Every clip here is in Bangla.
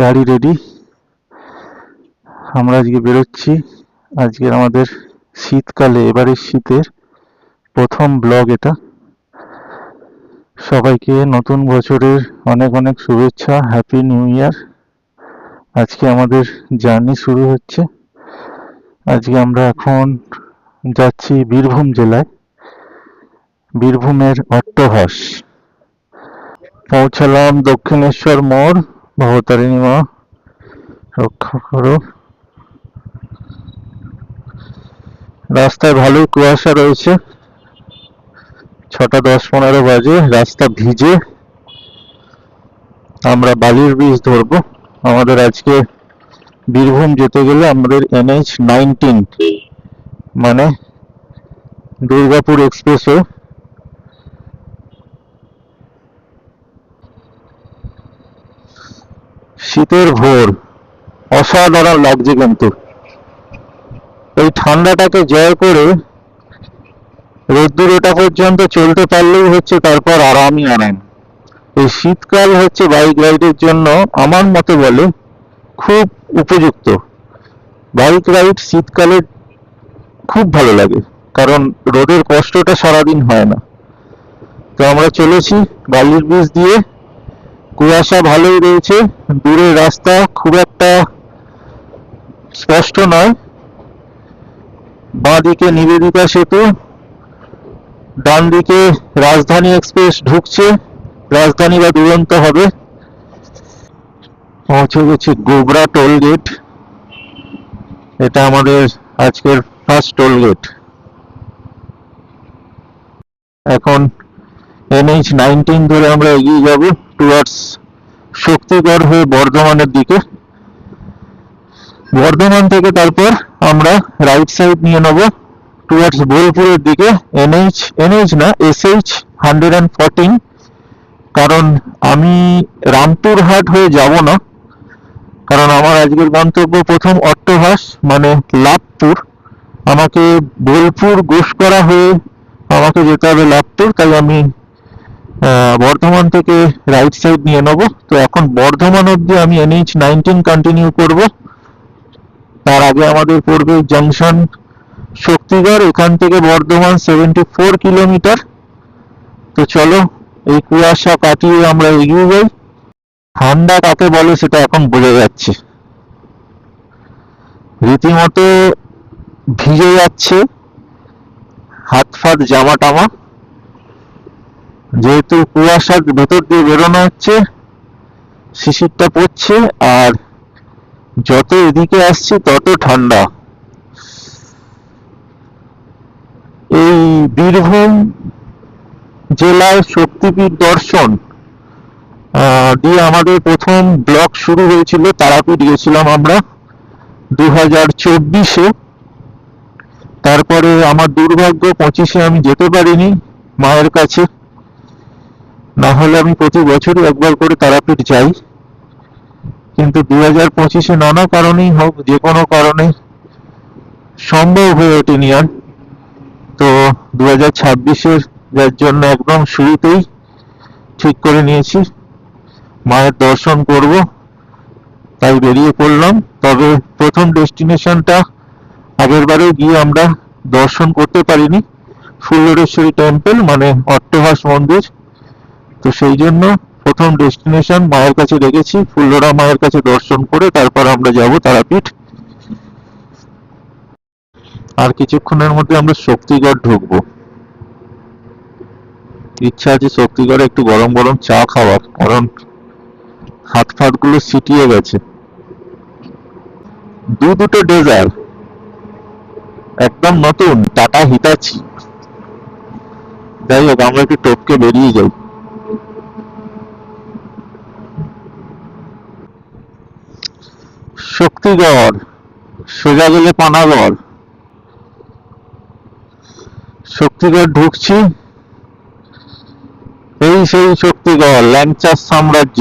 গাড়ি রেডি আমরা আজকে বেরোচ্ছি। আজকে আমাদের শীতকালে এবারের শীতের প্রথম ব্লগ এটা। সবাইকে নতুন বছরের অনেক অনেক শুভেচ্ছা হ্যাপি নিউ ইয়ার আজকে আমাদের জার্নি শুরু হচ্ছে। আজকে আমরা এখন যাচ্ছি বীরভূম জেলায়। বীরভূমের অট্টহাস। পৌঁছালাম দক্ষিণেশ্বর মোড়। ভবতারিণী মা, রক্ষা করো। রাস্তায় ভালোই কুয়াশা রয়েছে। ছটা দশ পনেরো বাজে, রাস্তা ভিজে। আমরা বালির বীজ ধরবো। আমাদের আজকে বীরভূম যেতে গেলে আমাদের এনএইচ নাইনটিন মানে দুর্গাপুর এক্সপ্রেসও শীতের ভোর অসাধারণ লাগছে কিন্তু। এই ঠান্ডাটাকে জয় করে রোদ্দুর ওটা পর্যন্ত চলতে পারলেই হচ্ছে তারপর আরামই আরাম। এই শীতকাল হচ্ছে বাইক রাইডের জন্য আমার মতে বলে খুব উপযুক্ত। বাইক রাইড শীতকালে খুব ভালো লাগে, কারণ রোদের কষ্টটা সারাদিন হয় না। তো আমরা চলেছি বালির ব্রিজ দিয়ে। কুয়াশা ভালোই রয়েছে। দূরের রাস্তা খুব একটা স্পষ্ট নয়। বাঁ দিকে নিবেদিতা সেতু ডান দিকে রাজধানী এক্সপ্রেস ঢুকছে। রাজধানী বা দুরন্ত হবে। পৌঁছে গেছি গোবরা টোল গেট। এটা আমাদের আজকের ফার্স্ট টোল গেট এখন এনএইচ নাইনটিন ধরে আমরা এগিয়ে যাব টুয়ার্ডস শক্তিগড় হয়ে বর্ধমানের দিকে। বর্ধমান থেকে তারপর আমরা রাইট সাইড নিয়ে নেব টুয়ার্ডস বোলপুরের দিকে। এনএইচ এনএইচ না এসএইচ হান্ড্রেড অ্যান্ড ফোরটিন কারণ আমি রামপুরহাট হয়ে যাব না। কারণ আমার আজকের গন্তব্য প্রথম অট্টহাস মানে লাভপুর। আমাকে বোলপুর গোসকরা হয়ে আমাকে যেতে হবে লাভপুর, তাই আমি বর্ধমান থেকে রাইট সাইড নিয়ে নেব। তো এখন বর্ধমান অব্দি আমি এনএইচ নাইনটিন কন্টিনিউ করব। তার আগে আমাদের পড়বে জংশন শক্তিগড়, এখান থেকে বর্ধমান সেভেন্টি ফোর কিলোমিটার তো চলো, এই কুয়াশা কাটিয়ে আমরা এগিয়ে যাই। ঠান্ডা কাকে বলে সেটা এখন বোঝা যাচ্ছে। রীতিমতো ভিজে যাচ্ছে। হাত ফাত জামা টামা যেহেতু কুয়াশার ভেতর দিয়ে বেরোনো হচ্ছে, শিশিরটা পড়ছে আর যত এদিকে আসছি তত ঠান্ডা। এই বীরভূম জেলায় শক্তিপীঠ দর্শন দিয়ে আমাদের প্রথম ব্লক শুরু হয়েছিল, তারাপীঠ গেছিলাম আমরা দু হাজার চব্বিশে। তারপরে আমার দুর্ভাগ্য পঁচিশে আমি যেতে পারিনি মায়ের কাছে। না হলে আমি প্রতি বছরই একবার করে তারাপীঠ যাই। কিন্তু দু হাজার পঁচিশে নানা কারণেই হোক, যে কোনো কারণে সম্ভব হয়ে ওঠেনি আর। তো দু হাজার ছাব্বিশের যার জন্য একদম শুরুতেই ঠিক করে নিয়েছি। মায়ের দর্শন করব, তাই বেরিয়ে পড়লাম। তবে প্রথম ডেস্টিনেশনটা আগের বারেও গিয়ে আমরা দর্শন করতে পারিনি। ফুল্লরেশ্বরী টেম্পল মানে অট্টহাস মন্দির। তো সেই জন্য প্রথম ডেস্টিনেশন মায়ের কাছে রেখেছি। ফুল্লরা মায়ের কাছে দর্শন করে তারপর আমরা যাব তারাপীঠ। আর কিছুক্ষণের মধ্যে আমরা শক্তিগড় ঢুকবো। ইচ্ছা আছে শক্তিগড়ে একটু গরম গরম চা খাওয়ার, কারণ হাত ফাতগুলো সিটিয়ে গেছে। দু দুটো ডেজার একদম নতুন, টাটা হিতাচি। যাই হোক, আমরা একটু টপকে বেরিয়ে যাই। শক্তিগড়, সোজা গেলে পানাগড়। শক্তিগড় ঢুকছি। এই সেই শক্তিগড় ল্যাংচার সাম্রাজ্য।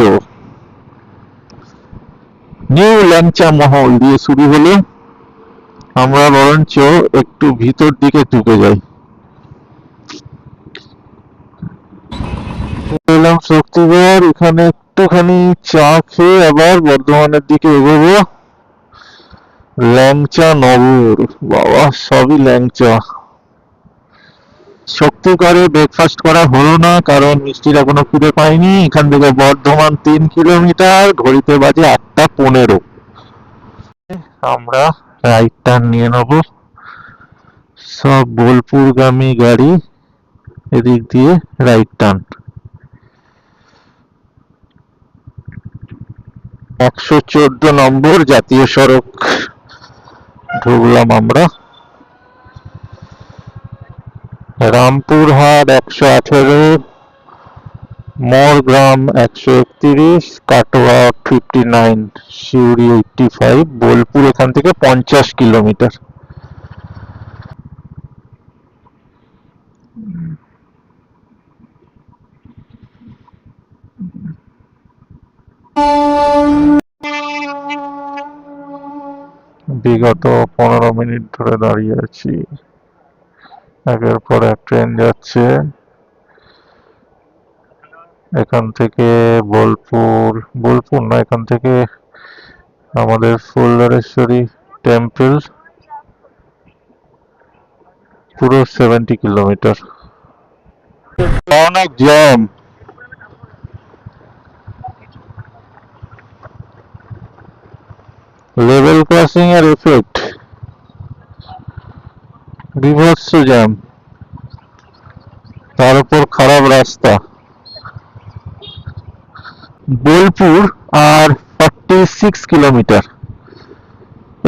নিউ ল্যাংচা মহল দিয়ে শুরু হলো। আমরা বরঞ্চ একটু ভিতর দিকে ঢুকে যাই। শক্তিগড়, এখানে একটুখানি চা খেয়ে আবার বর্ধমানের দিকে এগোবো। ল্যাংচা নগর। বাবা, সবই ল্যাংচা। শক্তিগড়ে ব্রেকফাস্ট করা হলো না, কারণ মিষ্টির এখনও ফিরে পাইনি। এখান থেকে বর্ধমান তিন কিলোমিটার, ঘড়িতে বাজে আটটা পনেরো। আমরা রাইট টার্ন নিয়ে নেব। সব বোলপুরগামী গাড়ি এদিক দিয়ে রাইট টার্ন একশো চোদ্দ নম্বর জাতীয় সড়ক। ঢুকলাম আমরা। রামপুরহাট একশো আঠেরো, মোরগ্রাম একশো একত্রিশ, Katwa fifty nine Suri eighty five Bolpur এখান থেকে পঞ্চাশ কিলোমিটার। বিগত পনেরো মিনিট ধরে দাঁড়িয়ে আছি। একের পর এক ট্রেন যাচ্ছে। এখান থেকে বোলপুর বোলপুর না, এখান থেকে আমাদের ফুলদারেশ্বরী টেম্পল, পুরো সেভেন্টি কিলোমিটার। অনেক জ্যাম লেভেল ক্রসিং এর এফেক্ট বিভৎস জ্যাম তার উপর খারাপ রাস্তা। বোলপুর আর ফর্টি সিক্স কিলোমিটার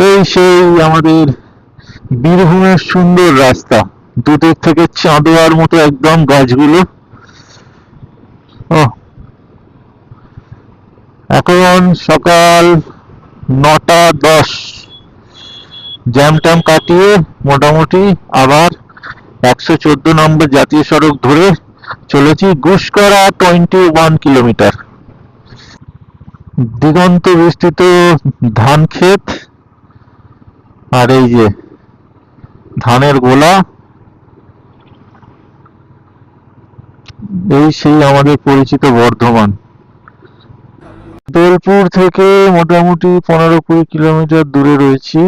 এই সেই আমাদের বীরভূমের সুন্দর রাস্তা। দুদিক থেকে চাঁদোয়ার মতো একদম গাছগুলো। এখন সকাল নটা দশ। জ্যাম ট্যাম কাটিয়ে মোটামুটি আবার একশো চোদ্দ নম্বর জাতীয় সড়ক ধরে চলেছি গুসকরা টোয়েন্টি ওয়ান কিলোমিটার। দিগন্ত বিস্তৃত ধান ক্ষেত আর এই যে ধানের গোলা। এই সেই আমাদের পরিচিত বর্ধমান। বোলপুর থেকে মোটামুটি পনেরো কুড়ি কিলোমিটার দূরে রয়েছি।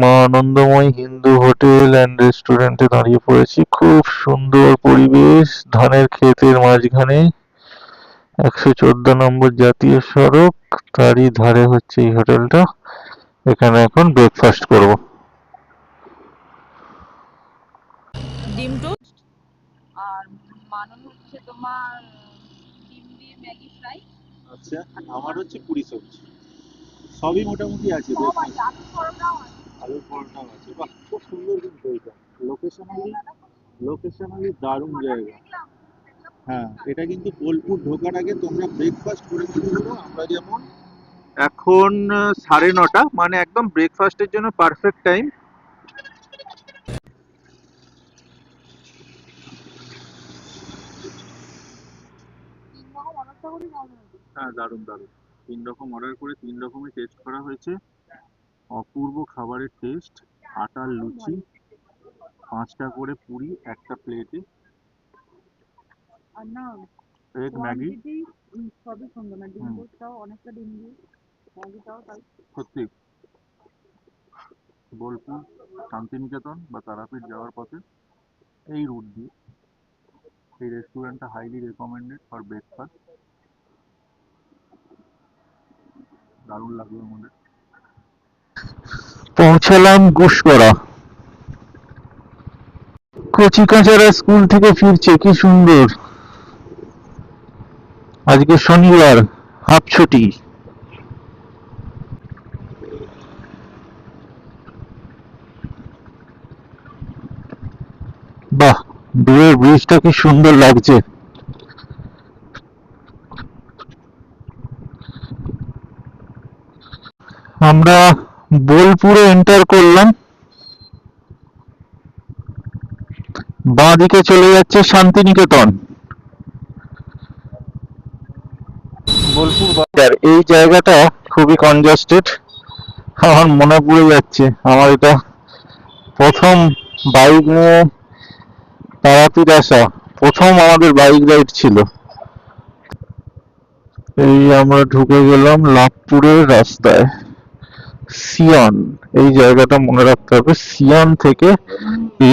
মা আনন্দময় হিন্দু হোটেল অ্যান্ড রেস্টুরেন্টে দাঁড়িয়ে পড়েছি। খুব সুন্দর পরিবেশ ধানের ক্ষেতের মাঝখানে একশো চোদ্দ নম্বর জাতীয় সড়ক তারই ধারে হচ্ছে এই হোটেলটা। এখানে এখন ব্রেকফাস্ট করব। ডিম টোস্ট? আর মানন হচ্ছে তোমার ডিম দিয়ে ম্যাগি ফ্রাই। আচ্ছা আমার হচ্ছে পুরি সবজি। সবই মোটামুটি আছে আছে। আলুর পরোটাও আছে। বাহ খুব সুন্দর কিন্তু এটা। লোকেশনালি লোকেশনালি দারুণ জায়গা। হ্যাঁ এটা কিন্তু বোলপুর ঢোকার আগে তোমরা ব্রেকফাস্ট করে নিতে পারো আমরা যেমন এখন সাড়ে নটা মানে একদম ব্রেকফাস্টের জন্য পারফেক্ট টাইম তিন রকম অনেকটা করে খাওয়া হবে হ্যাঁ দারুণ দারুণ। তিন রকম অর্ডার করে তিন রকমের টেস্ট করা হয়েছে। অপূর্ব খাবারের টেস্ট আটার লুচি পাঁচটা করে পুরি একটা প্লেটে আর না এগ ম্যাগি সবই সুন্দর। না ডিম হুম। টোস্টটাও অনেকটা ডিম দিয়ে ম্যাগিটাও তাই। সত্যি। বোলপুর শান্তিনিকেতন বা তারাপীঠ যাওয়ার পথে এই রুট দিয়ে। এই রেস্টুরেন্টটা হাইলি রেকমেন্ডেড ফর ব্রেকফাস্ট দারুণ লাগল আমাদের পৌঁছালাম গুসকরা। কচি কাঁচারা স্কুল থেকে ফিরছে, কি সুন্দর। আজকে শনিবার, হাফ ছুটি। বাহ দূরের ব্রিজটা কি সুন্দর লাগছে। আমরা বোলপুরে এন্টার করলাম। বাঁ দিকে চলে যাচ্ছে শান্তিনিকেতন। বোলপুর বাজার এই জায়গাটা খুবই কনজাস্টেড আমার মনে পড়ে যাচ্ছে, আমার এটা প্রথম বাইক নিয়ে তারাপীঠ আসা, প্রথম আমাদের বাইক রাইড ছিল। এই আমরা ঢুকে গেলাম লাভপুরের রাস্তায়। সিয়ন, এই জায়গাটা মনে রাখতে হবে, সিয়ন থেকে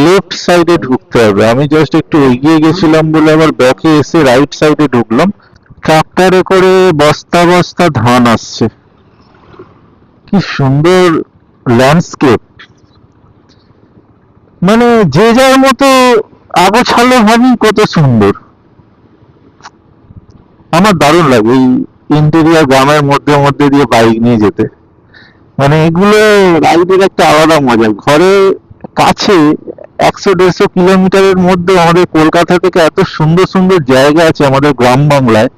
লেফট সাইডে ঢুকতে হবে। আমি জাস্ট একটু এগিয়ে গেছিলাম বলে আবার ব্যাকে এসে রাইট সাইডে ঢুকলাম। ট্রাক্টরে করে বস্তা বস্তা ধান আসছে। কি সুন্দর ল্যান্ডস্কেপ মানে যে যার মতো আগোছালো ভাবি কত সুন্দর। আমার দারুণ লাগে এই ইন্টেরিয়ার গ্রামের মধ্যে মধ্যে দিয়ে বাইক নিয়ে যেতে। মানে এগুলো রাইডের একটা আলাদা মজা। ঘরে কাছে একশো দেড়শো কিলোমিটারের মধ্যে আমাদের কলকাতা থেকে এত সুন্দর সুন্দর জায়গা আছে আমাদের গ্রাম বাংলায়,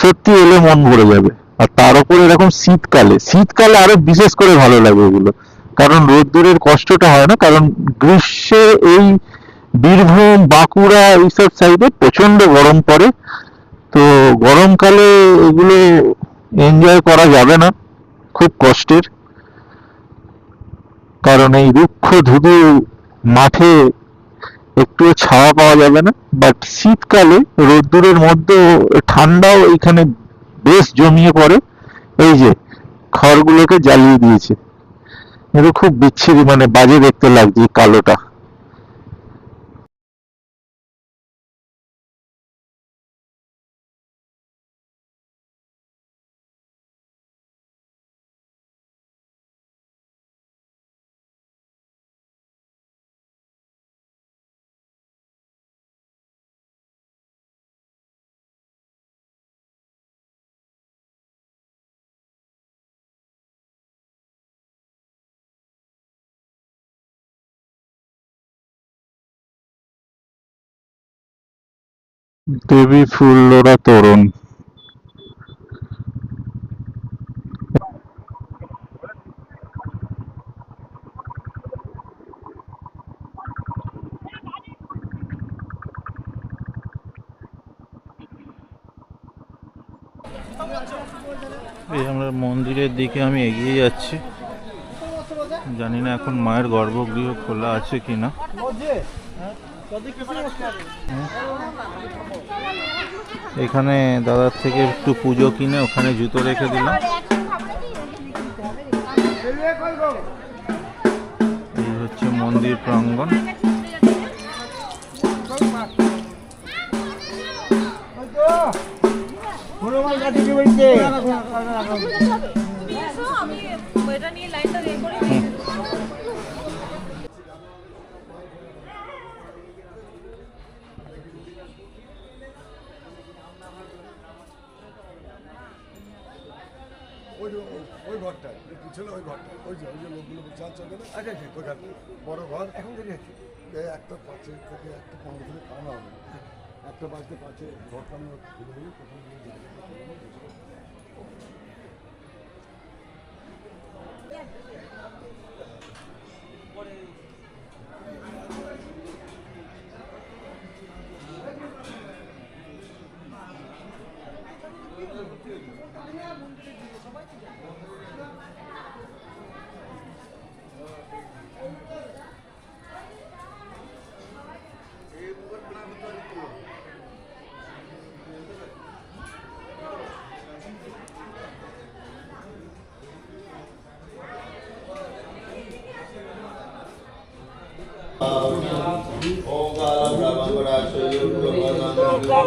সত্যি এলে মন ভরে যাবে। আর তার উপর এরকম শীতকালে শীতকালে আরও বিশেষ করে ভালো লাগে এগুলো। কারণ রোদ্দুরের কষ্টটা হয় না, কারণ গ্রীষ্মে এই বীরভূম, বাঁকুড়া এইসব সাইডে প্রচণ্ড গরম পড়ে। তো গরমকালে এগুলো এনজয় করা যাবে না। খুব কষ্টের। কারণ এই রুক্ষ ধুধু মাঠে একটুও ছাওয়া পাওয়া যাবে না। বাট শীতকালে রোদ্দুরের মধ্যে ঠান্ডাও এখানে বেশ জমিয়ে পড়ে। এই যে খড়গুলোকে জ্বালিয়ে দিয়েছে। এটা খুব বিচ্ছিরি মানে বাজে দেখতে লাগছে কালোটা। দেবী ফুল্লরা তোরণ। এই আমরা মন্দিরের দিকে আমি এগিয়ে যাচ্ছি। জানি না এখন মায়ের গর্ভগৃহ খোলা আছে কিনা। এখানে দাদার থেকে একটু পুজো কিনে ওখানে জুতো রেখে দিলাম। এই হচ্ছে মন্দির প্রাঙ্গণ আমি এটা নিয়ে লাইনটা ইয়ে করে ওই যে ওই- ওই ঘরটায় পিছনে ওই ঘরটা ওই যে ওই যে লোকগুলো বসে আছে ওখানে আচ্ছা আচ্ছা ওখানে বড় ঘর। এখন দেরি আছে একটা পাঁচে থেকে একটা পনেরো থেকে খাওয়া হবে। একটা বাজতে পাঁচে ঘরটা খুলে তখন গিয়ে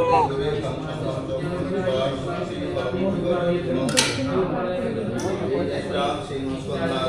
দেখি। খুব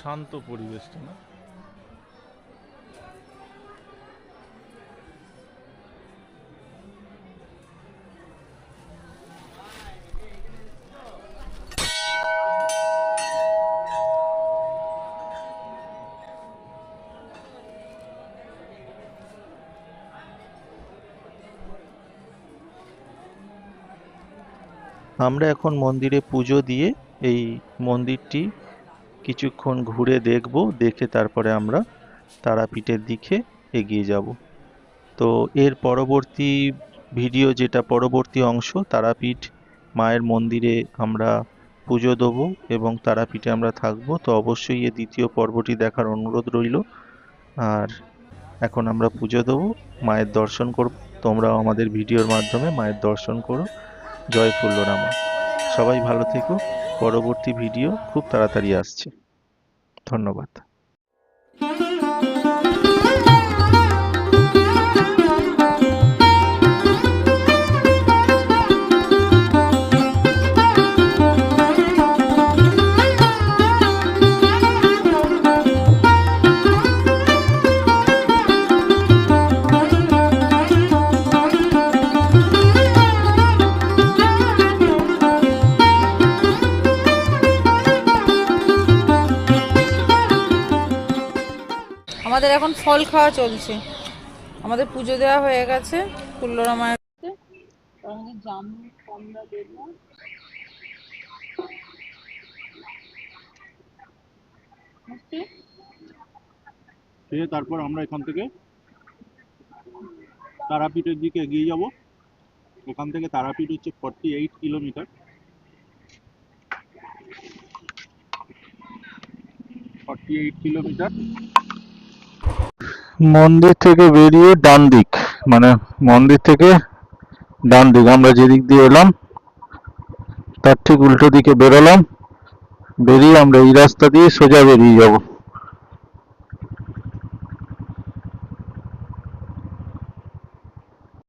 শান্ত পরিবেশটা না? আমরা এখন মন্দিরে পুজো দিয়ে এই মন্দিরটি কিছুক্ষণ ঘুরে দেখব, দেখে তারপরে আমরা তারাপীঠের দিকে এগিয়ে যাব। তো এর পরবর্তী ভিডিও যেটা পরবর্তী অংশ, তারাপীঠ মায়ের মন্দিরে আমরা পুজো দেবো এবং তারাপীঠে আমরা থাকব, তো অবশ্যই এ দ্বিতীয় পর্বটি দেখার অনুরোধ রইল। আর এখন আমরা পুজো দেবো, মায়ের দর্শন করব। তোমরাও আমাদের ভিডিওর মাধ্যমে মায়ের দর্শন করো। জয় ফুল্লরামা। সবাই ভালো থেকো। পরবর্তী ভিডিও খুব তাড়াতাড়ি আসছে। ধন্যবাদ। আমাদের এখন ফল খাওয়া চলছে। আমাদের পুজো দেওয়া হয়ে গেছে ফুল্লরা মায়ের তার কমলা লেবু খেয়ে তারপর আমরা এখান থেকে তারাপীঠের দিকে এগিয়ে যাব। এখান থেকে তারাপীঠ হচ্ছে forty eight kilometre forty eight kilometre মন্দির থেকে বেরিয়ে ডান দিক মানে মন্দির থেকে ডান দিক, আমরা যেদিক দিয়ে এলাম, তার ঠিক উল্টো দিকে বেরোলাম, বেরিয়ে আমরা এই রাস্তা দিয়ে সোজা বেরিয়ে যাব।